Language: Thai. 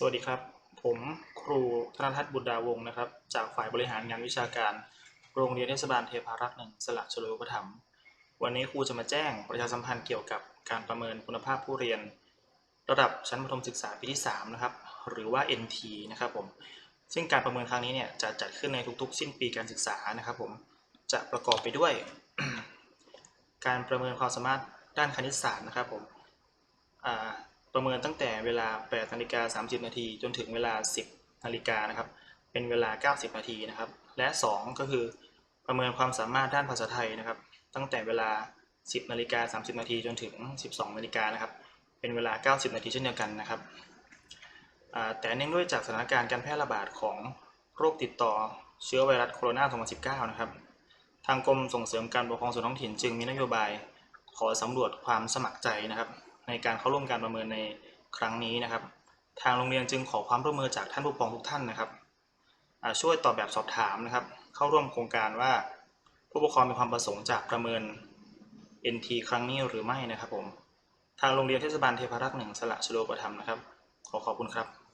สวัสดีครับ ผมครูธนทัศน์บุตรดาวงนะครับ จากฝ่ายบริหารงานวิชาการ โรงเรียนเทศบาลเทพารักษ์หนึ่งสละชโลปถัมภ์วันนี้ครูจะมาแจ้งประชาสัมพันธ์เกี่ยวกับการประเมินคุณภาพผู้เรียน ระดับชั้นประถมศึกษาปีที่3นะครับ หรือว่า NT นะครับผม ซึ่งการประเมินครั้งนี้เนี่ยจะจัดขึ้นในทุกๆ สิ้นปีการศึกษานะครับผม จะประกอบไปด้วย การประเมินความสามารถด้านคณิตศาสตร์นะครับผม ประเมินตั้งแต่เวลา8นาฬิกา30 นาที จนถึงเวลา 10นาฬิกานะครับ เป็นเวลา 90 นาทีนะครับ และ 2 ก็คือประเมินความสามารถด้านภาษาไทยนะครับ ตั้งแต่เวลา 10นาฬิกา30 นาที จนถึง 12นาฬิกานะครับ เป็นเวลา 90 นาทีเช่นเดียวกันนะครับ แต่เนื่องด้วยจากสถานการณ์การแพร่ระบาดของโรคติดต่อเชื้อไวรัสโคโรนา 2019 นะครับ ทางกรมส่งเสริมการปกครองส่วนท้องถิ่นจึงมีนโยบายขอสำรวจความสมัครใจนะครับ ในการเข้าร่วมการประเมินในครั้งนี้นะครับ ทางโรงเรียนจึงขอความร่วมมือจากท่านผู้ปกครองทุกท่านนะครับช่วยตอบแบบสอบถามนะครับ เข้าร่วมโครงการว่าผู้ปกครองมีความประสงค์จากประเมิน NT ครั้งนี้หรือไม่นะครับผม ทางโรงเรียนเทศบาลเทพารักษ์หนึ่งสละชโลปธรรมนะครับ ขอขอบคุณครับ